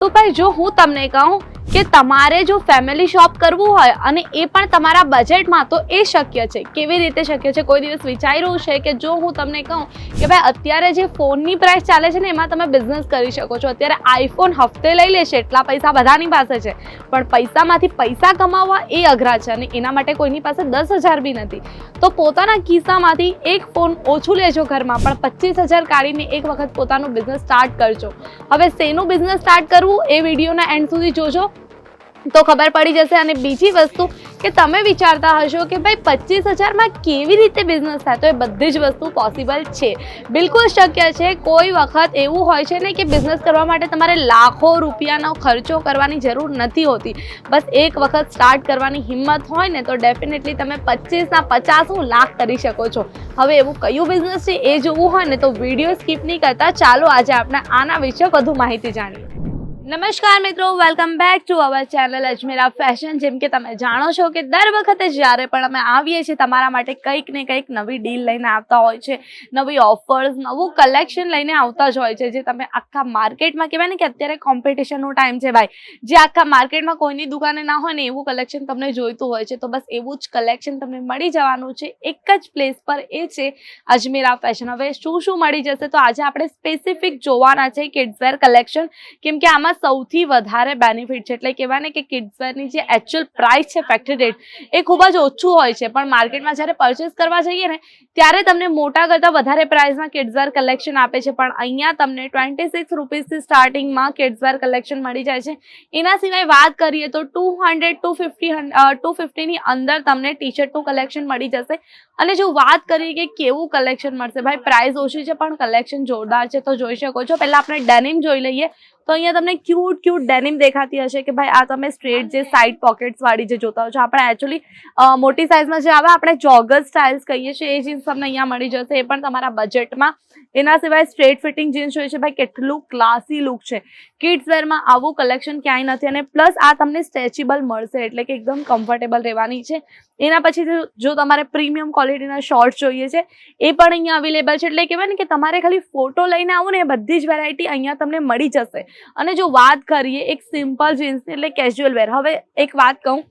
તો ભાઈ જો હું તમને કહું કે તમારે જો ફેમિલી શોપ કરવું હોય અને એ પણ તમારા બજેટમાં તો એ શક્ય છે. કેવી રીતે શક્ય છે? કોઈ દિવસ વિચાર્યું છે કે જો હું તમને કહું કે ભાઈ, અત્યારે જે ફોનની પ્રાઇસ ચાલે છે ને, એમાં તમે બિઝનેસ કરી શકો છો. અત્યારે આઈફોન હફતે લઈ લેશે, એટલા પૈસા બધાની પાસે છે. પણ પૈસામાંથી પૈસા કમાવવા એ અઘરા છે અને એના માટે કોઈની પાસે દસ હજાર બી નથી. તો પોતાના ખિસ્સામાંથી એક ફોન ઓછું લેજો ઘરમાં, પણ પચીસ હજાર કાઢીને એક વખત પોતાનું બિઝનેસ સ્ટાર્ટ કરજો. હવે શેનું બિઝનેસ સ્ટાર્ટ કરવું? એ વિડીયોના એન્ડ સુધી જોજો. તો ખબર પડી જશે અને બીજી વસ્તુ કે તમે વિચારતા હશો કે ભાઈ પચીસ હજારમાં કેવી રીતે બિઝનેસ થાય? તો એ બધી જ વસ્તુ પોસિબલ છે. બિલકુલ શક્ય છે. કોઈ વખત એવું હોય છે ને કે બિઝનેસ કરવા માટે તમારે લાખો રૂપિયાનો ખર્ચો કરવાની જરૂર નથી હોતી. બસ એક વખત સ્ટાર્ટ કરવાની હિંમત હોય ને તો ડેફિનેટલી તમે પચીસના પચાસ લાખ કરી શકો છો. હવે એવું કયું બિઝનેસ છે એ જોવું હોય ને તો વીડિયો સ્કીપ નહીં કરતા. ચાલો આજે આપણે આના વિશે વધુ માહિતી જાણીએ. નમસ્કાર મિત્રો welcome back to our channel Ajmera fashion જેમ કે તમે જાણો છો કે દર વખતે જ્યારે પણ અમે આવીએ છીએ, તમારા માટે કંઈક ને કંઈક નવી ડીલ લઈને આવતા હોય છે, નવી ઓફર્સ નવું કલેક્શન લઈને આવતા જ હોય છે, જે તમે આખા માર્કેટમાં કહેવાય ને કે અત્યારે કોમ્પિટિશનનો ટાઈમ છે ભાઈ. જે આખા માર્કેટમાં કોઈની દુકાને ના હોય ને, એવું કલેક્શન તમને જોઈતું હોય છે, તો બસ એવું જ કલેક્શન તમને મળી જવાનું છે, એક જ પ્લેસ પર એ છે અજમેરા ફેશન હવે શું શું મળી જશે? તો આજે આપણે સ્પેસિફિક જોવાના છે કિડ્સવેર કલેક્શન કેમ કે આમાં સૌથી વધારે બેનિફિટ છે. એટલે કહેવાય ને કે કિડ્સવેરની જે એકચ્યુઅલ પ્રાઇસ છે ફેક્ટરી રેટ એ ખૂબ જ ઓછું હોય છે. પણ માર્કેટમાં જ્યારે પરચેસ કરવા જઈએ ને, ત્યારે તમને મોટા કરતાં વધારે પ્રાઇસમાં કિડ્સવેર કલેક્શન આપે છે. પણ અહીંયા તમને ટ્વેન્ટી સિક્સ રૂપીસથી સ્ટાર્ટિંગમાં કિડ્સવેર કલેક્શન મળી જાય છે. એના સિવાય વાત કરીએ તો two hundred two fifty two ફિફ્ટીની અંદર તમને ટી શર્ટનું કલેક્શન મળી જશે. અને જો વાત કરીએ કે કેવું કલેક્શન મળશે, ભાઈ પ્રાઇસ ઓછી છે, પણ કલેક્શન જોરદાર છે. તો જોઈ શકો છો. પહેલાં આપણે ડેનિમ જોઈ લઈએ. તો અહીંયા તમને ક્યુટ ક્યુટ ડેનિમ દેખાતી હશે કે ભાઈ આ તમે સ્ટ્રેટ જે સાઈડ પોકેટ્સ વાળી જે જોતા હો છો. આપણે એકચ્યુઅલી મોટી સાઇઝમાં જે આવે આપણે જોગર સ્ટાઇલ્સ કહીએ છીએ એ જીન્સ તમને અહીંયા મળી જશે. એ પણ તમારા બજેટમાં એના સિવાય સ્ટ્રેટ ફિટિંગ જીન્સ જોઈએ છે. ભાઈ કેટલું ક્લાસી લુક છે. કિડ્સ વેરમાં આવું કલેક્શન ક્યાંય નથી અને પ્લસ આ તમને સ્ટ્રેચેબલ મળશે એટલે કે એકદમ કમ્ફર્ટેબલ રહેવાની છે. એના પછી જો- જો તમારે પ્રીમિયમ ક્વોલિટીના શોર્ટ્સ જોઈએ છે એ પણ અહીંયા અવેલેબલ છે. એટલે કહેવાય ને કે તમારે ખાલી ફોટો લઈને આવો ને એ બધી જ વેરાયટી અહીંયા તમને મળી જશે. અને જો વાત કરીએ એક સિમ્પલ જીન્સની એટલે કેઝ્યુઅલ વેર હવે એક વાત કહું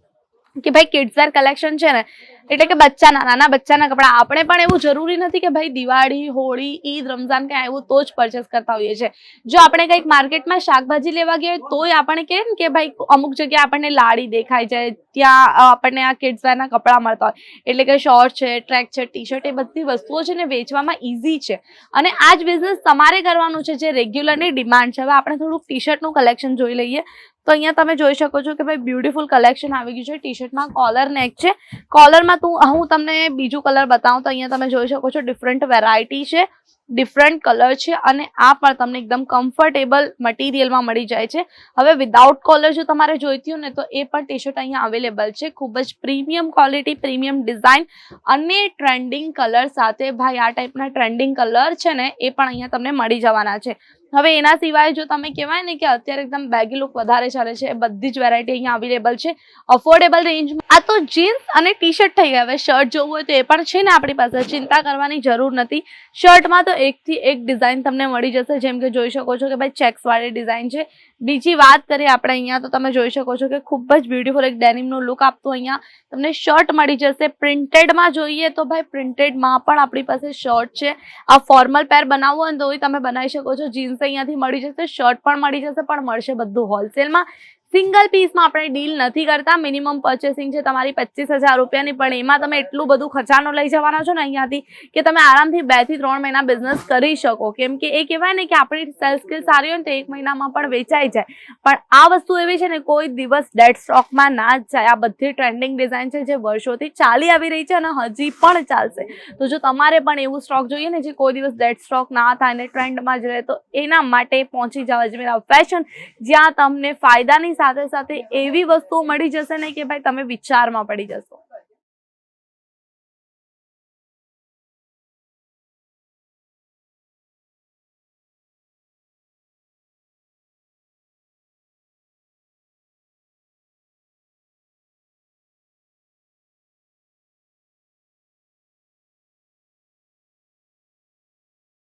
કે ભાઈ કિડ્સ વેર કલેક્શન છે ને એટલે કે બચ્ચાના, નાના બચ્ચાના કપડાં. આપણે પણ એવું જરૂરી નથી કે ભાઈ દિવાળી, હોળી, ઈદ, રમઝાન કે આવ્યું તો જ પરચેસ કરતા હોઈએ છીએ. જો આપણે કંઈક માર્કેટમાં શાકભાજી લેવા ગયા હોય, તોય આપણે ને કે ભાઈ અમુક જગ્યાએ આપણને લાડી દેખાય જાય, ત્યાં આપણને આ કિડ્સના કપડાં મળતા હોય. એટલે કે શોર્ટ છે ટ્રેક છે ટી શર્ટ એ બધી વસ્તુઓ છે ને વેચવામાં ઇઝી છે. અને આ જ બિઝનેસ તમારે કરવાનું છે, જે રેગ્યુલરની ડિમાન્ડ છે. હવે આપણે થોડુંક ટી શર્ટનું કલેક્શન જોઈ લઈએ. તો અહીંયા તમે જોઈ શકો છો કે ભાઈ બ્યુટીફુલ કલેક્શન આવી ગયું છે. ટી શર્ટમાં કોલર નેક છે. કોલરમાં તું હું તમને બીજું કલર બતાવું તો અહીંયા તમે જોઈ શકો છો ડિફરન્ટ વેરાયટી છે ડિફરન્ટ કલર છે અને આ પણ તમને એકદમ કમ્ફર્ટેબલ મટીરિયલમાં મળી જાય છે. હવે વિદાઉટ કોલર જો તમારે જોઈતી હોય ને તો એ પણ ટી શર્ટ અહીંયા અવેલેબલ છે. ખૂબ જ પ્રીમિયમ ક્વોલિટી પ્રીમિયમ ડિઝાઇન અને ટ્રેન્ડિંગ કલર સાથે ભાઈ આ ટાઈપના ટ્રેન્ડિંગ કલર છે ને એ પણ અહીંયા તમને મળી જવાના છે. હવે એના સિવાય જો તમે કહેવાય ને કે અત્યારે એકદમ બેગી લુક વધારે ચાલે છે, બધી જ વેરાયટી અહીંયા અવેલેબલ છે. અફોર્ડેબલ રેન્જમાં આ તો જીન્સ અને ટી શર્ટ થઈ ગયા. હવે શર્ટ જોવું હોય તો એ પણ છે ને આપણી પાસે. ચિંતા કરવાની જરૂર નથી. શર્ટમાં તો એકથી એક ડિઝાઇન તમને મળી જશે. જેમ કે જોઈ શકો છો કે ભાઈ ચેક્સવાળી ડિઝાઇન છે. બીજી વાત કરીએ આપણે અહીંયા, તો તમે જોઈ શકો છો કે ખૂબ જ બ્યુટીફુલ એક ડેનિમનો લુક આપતો અહીંયા તમને શર્ટ મળી જશે. પ્રિન્ટેડમાં જોઈએ તો ભાઈ પ્રિન્ટેડમાં પણ આપણી પાસે શર્ટ છે. આ ફોર્મલ પેર બનાવવું હોય તો તમે બનાવી શકો છો. જીન્સ અહીંયાથી મળી જશે શર્ટ પણ મળી જશે પણ મળશે બધું હોલસેલમાં. સિંગલ પીસમાં આપણે ડીલ નથી કરતા. મિનિમમ પરચેસિંગ છે તમારી પચીસ હજાર રૂપિયાની, પણ એમાં તમે એટલું બધું ખજાનો લઈ જવાના છો ને અહીંયાથી કે તમે આરામથી બેથી ત્રણ મહિના બિઝનેસ કરી શકો. કેમ કે એ કહેવાય ને કે આપણી સેલ્સ સ્કિલ સારી હોય ને તો એક મહિનામાં પણ વેચાઈ જાય. પણ આ વસ્તુ એવી છે ને, કોઈ દિવસ ડેડ સ્ટોકમાં ના જ જાય. આ બધી ટ્રેન્ડિંગ ડિઝાઇન છે જે વર્ષોથી ચાલી આવી રહી છે અને હજી પણ ચાલશે. તો જો તમારે પણ એવું સ્ટોક જોઈએ ને જે કોઈ દિવસ ડેડ સ્ટોક ના થાય ને ટ્રેન્ડમાં જ રહે, તો એના માટે પહોંચી જવા જ મેરા ફેશન જ્યાં તમને ફાયદાની સાથે સાથે એવી વસ્તુઓ મળી જશે ને કે ભાઈ તમે વિચારમાં પડી જશો.